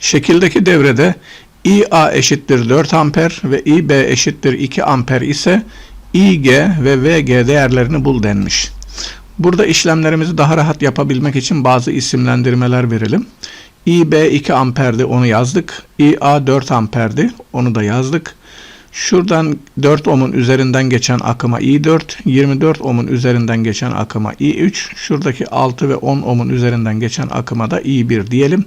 Şekildeki devrede IA eşittir 4 amper ve IB eşittir 2 amper ise IG ve VG değerlerini bul denmiş. Burada işlemlerimizi daha rahat yapabilmek için bazı isimlendirmeler verelim. IB 2 amperdi onu yazdık. IA 4 amperdi onu da yazdık. Şuradan 4 ohmun üzerinden geçen akıma I4, 24 ohmun üzerinden geçen akıma I3, şuradaki 6 ve 10 ohmun üzerinden geçen akıma da I1 diyelim.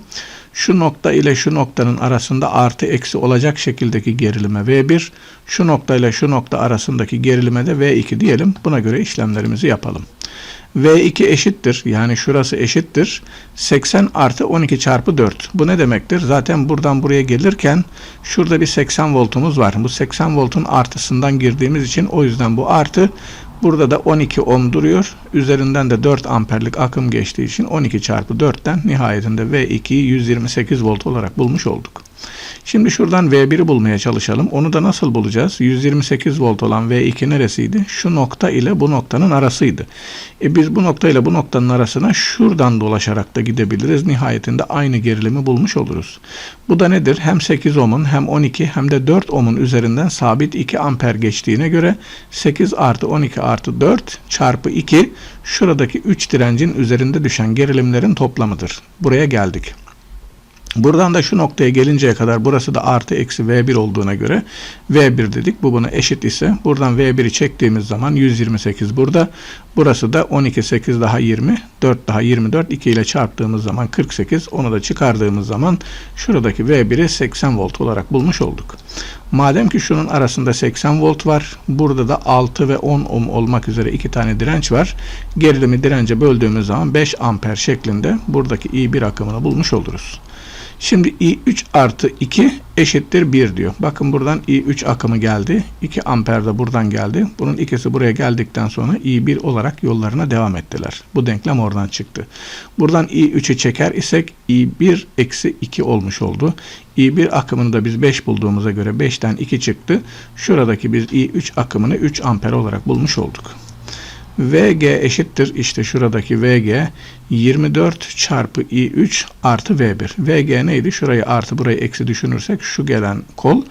Şu nokta ile şu noktanın arasında artı eksi olacak şekildeki gerilime V1, şu nokta ile şu nokta arasındaki gerilime de V2 diyelim. Buna göre işlemlerimizi yapalım. V2 eşittir yani şurası eşittir 80 artı 12 çarpı 4. Bu ne demektir? Zaten buradan buraya gelirken şurada bir 80 voltumuz var. Bu 80 voltun artısından girdiğimiz için o yüzden bu artı. Burada da 12 ohm duruyor. Üzerinden de 4 amperlik akım geçtiği için 12 çarpı 4'ten nihayetinde V2'yi 128 volt olarak bulmuş olduk. Şimdi şuradan V1'i bulmaya çalışalım. Onu da nasıl bulacağız? 128 volt olan V2 neresiydi? Şu nokta ile bu noktanın arasıydı. E biz bu nokta ile bu noktanın arasına şuradan dolaşarak da gidebiliriz. Nihayetinde aynı gerilimi bulmuş oluruz. Bu da nedir? Hem 8 ohmun hem 12 hem de 4 ohmun üzerinden sabit 2 amper geçtiğine göre 8 artı 12 artı 4 çarpı 2 şuradaki 3 direncin üzerinde düşen gerilimlerin toplamıdır. Buraya geldik. Buradan da şu noktaya gelinceye kadar burası da artı eksi V1 olduğuna göre V1 dedik. Bu buna eşit ise buradan V1'i çektiğimiz zaman 128 burada. Burası da 12, 8 daha 20, 4 daha 24, 2 ile çarptığımız zaman 48. Onu da çıkardığımız zaman şuradaki V1'i 80 volt olarak bulmuş olduk. Madem ki şunun arasında 80 volt var, burada da 6 ve 10 ohm olmak üzere iki tane direnç var. Gerilimi dirence böldüğümüz zaman 5 amper şeklinde buradaki I1 akımını bulmuş oluruz. Şimdi I3 artı 2 eşittir 1 diyor. Bakın buradan I3 akımı geldi. 2 amper de buradan geldi. Bunun ikisi buraya geldikten sonra I1 olarak yollarına devam ettiler. Bu denklem oradan çıktı. Buradan I3'ü çeker isek I1 eksi 2 olmuş oldu. I1 akımını da biz 5 bulduğumuza göre 5'ten 2 çıktı. Şuradaki biz I3 akımını 3 amper olarak bulmuş olduk. VG eşittir işte şuradaki VG 24 çarpı I3 artı V1. VG neydi? Şurayı artı burayı eksi düşünürsek şu gelen kol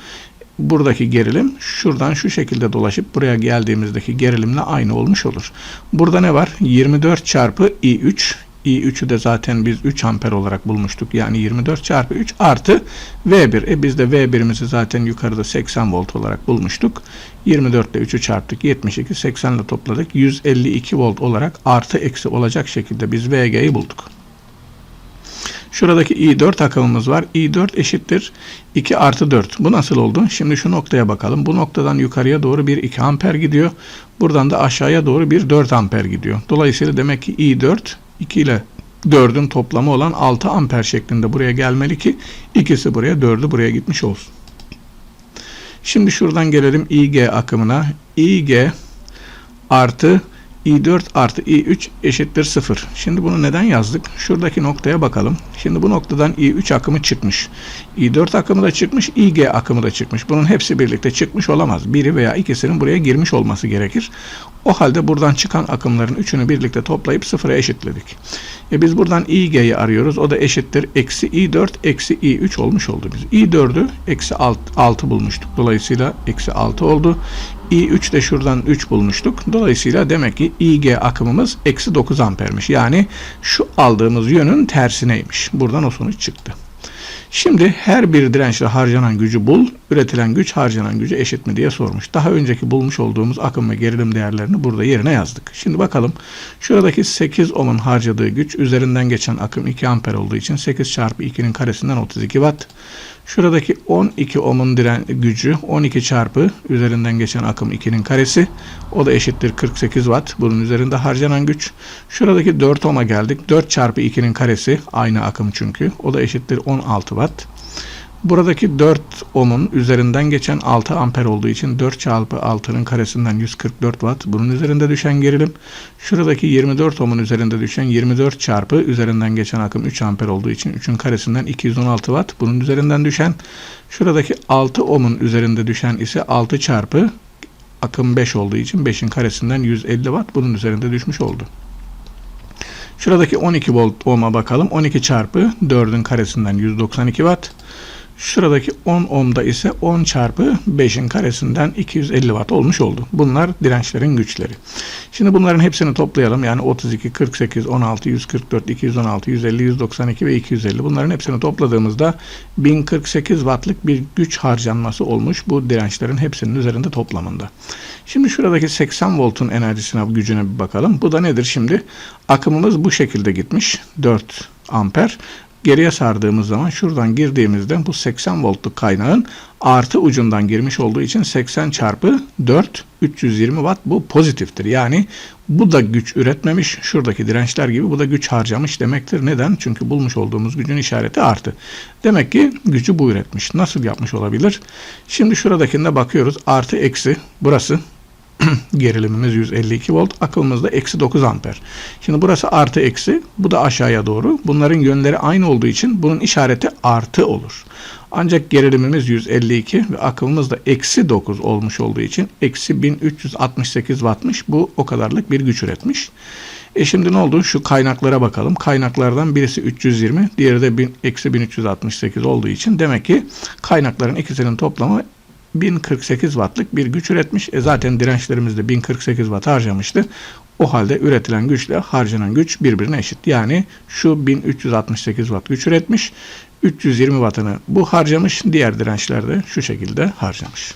buradaki gerilim şuradan şu şekilde dolaşıp buraya geldiğimizdeki gerilimle aynı olmuş olur. Burada ne var? 24 çarpı I3 I3'ü de zaten biz 3 amper olarak bulmuştuk. Yani 24 çarpı 3 artı V1. E biz de V1'imizi zaten yukarıda 80 volt olarak bulmuştuk. 24 ile 3'ü çarptık. 72, 80 ile topladık. 152 volt olarak artı eksi olacak şekilde biz VG'yi bulduk. Şuradaki I4 akımımız var. I4 eşittir 2 artı 4. Bu nasıl oldu? Şimdi şu noktaya bakalım. Bu noktadan yukarıya doğru bir 2 amper gidiyor. Buradan da aşağıya doğru bir 4 amper gidiyor. Dolayısıyla demek ki I4 2 ile 4'ün toplamı olan 6 amper şeklinde buraya gelmeli ki ikisi buraya 4'ü buraya gitmiş olsun. Şimdi şuradan gelelim IG akımına. IG artı I4 artı I3 eşittir 0. Şimdi bunu neden yazdık? Şuradaki noktaya bakalım. Şimdi bu noktadan I3 akımı çıkmış. I4 akımı da çıkmış, IG akımı da çıkmış. Bunun hepsi birlikte çıkmış olamaz. Biri veya ikisinin buraya girmiş olması gerekir. O halde buradan çıkan akımların üçünü birlikte toplayıp sıfıra eşitledik. E biz buradan IG'yi arıyoruz. O da eşittir. Eksi I4 eksi I3 olmuş oldu biz. I4'ü eksi 6, 6 bulmuştuk. Dolayısıyla eksi 6 oldu. I3 de şuradan 3 bulmuştuk. Dolayısıyla demek ki IG akımımız eksi 9 ampermiş. Yani şu aldığımız yönün tersineymiş. Buradan o sonuç çıktı. Şimdi her bir dirençle harcanan gücü bul, üretilen güç harcanan gücü eşit mi diye sormuş. Daha önceki bulmuş olduğumuz akım ve gerilim değerlerini burada yerine yazdık. Şimdi bakalım şuradaki 8 ohm'un harcadığı güç üzerinden geçen akım 2 amper olduğu için 8 çarpı 2'nin karesinden 32 watt. Şuradaki 12 ohm'un diren gücü 12 çarpı üzerinden geçen akım 2'nin karesi. O da eşittir 48 watt. Bunun üzerinde harcanan güç. Şuradaki 4 ohm'a geldik. 4 çarpı 2'nin karesi aynı akım çünkü. O da eşittir 16 watt. Buradaki 4 ohm'un üzerinden geçen 6 amper olduğu için 4 çarpı 6'nın karesinden 144 watt. Bunun üzerinde düşen gerilim. Şuradaki 24 ohm'un üzerinde düşen 24 çarpı üzerinden geçen akım 3 amper olduğu için 3'ün karesinden 216 watt. Bunun üzerinden düşen. Şuradaki 6 ohm'un üzerinde düşen ise 6 çarpı akım 5 olduğu için 5'in karesinden 150 watt. Bunun üzerinde düşmüş oldu. Şuradaki 12 volt ohm'a bakalım. 12 çarpı 4'ün karesinden 192 watt. Şuradaki 10 ohm'da ise 10 çarpı 5'in karesinden 250 watt olmuş oldu. Bunlar dirençlerin güçleri. Şimdi bunların hepsini toplayalım. Yani 32, 48, 16, 144, 216, 150, 192 ve 250. Bunların hepsini topladığımızda 1048 wattlık bir güç harcanması olmuş bu dirençlerin hepsinin üzerinde toplamında. Şimdi şuradaki 80 voltun enerjisine, gücüne bir bakalım. Bu da nedir şimdi? Akımımız bu şekilde gitmiş. 4 amper geriye sardığımız zaman şuradan girdiğimizde bu 80 voltluk kaynağın artı ucundan girmiş olduğu için 80 çarpı 4 320 watt bu pozitiftir. Yani bu da güç üretmemiş. Şuradaki dirençler gibi bu da güç harcamış demektir. Neden? Çünkü bulmuş olduğumuz gücün işareti artı. Demek ki gücü bu üretmiş. Nasıl yapmış olabilir? Şimdi şuradakinde bakıyoruz. Artı eksi burası gerilimimiz 152 volt. Akımımız da eksi 9 amper. Şimdi burası artı eksi. Bu da aşağıya doğru. Bunların yönleri aynı olduğu için bunun işareti artı olur. Ancak gerilimimiz 152 ve akımımız da eksi 9 olmuş olduğu için eksi 1368 wattmış. Bu o kadarlık bir güç üretmiş. E şimdi ne oldu? Şu kaynaklara bakalım. Kaynaklardan birisi 320, diğeri de 1000, eksi 1368 olduğu için demek ki kaynakların ikisinin toplamı 1048 wattlık bir güç üretmiş. E zaten dirençlerimiz de 1048 watt harcamıştı. O halde üretilen güçle harcanan güç birbirine eşit. Yani şu 1368 watt güç üretmiş. 320 wattını bu harcamış. Diğer dirençler de şu şekilde harcamış.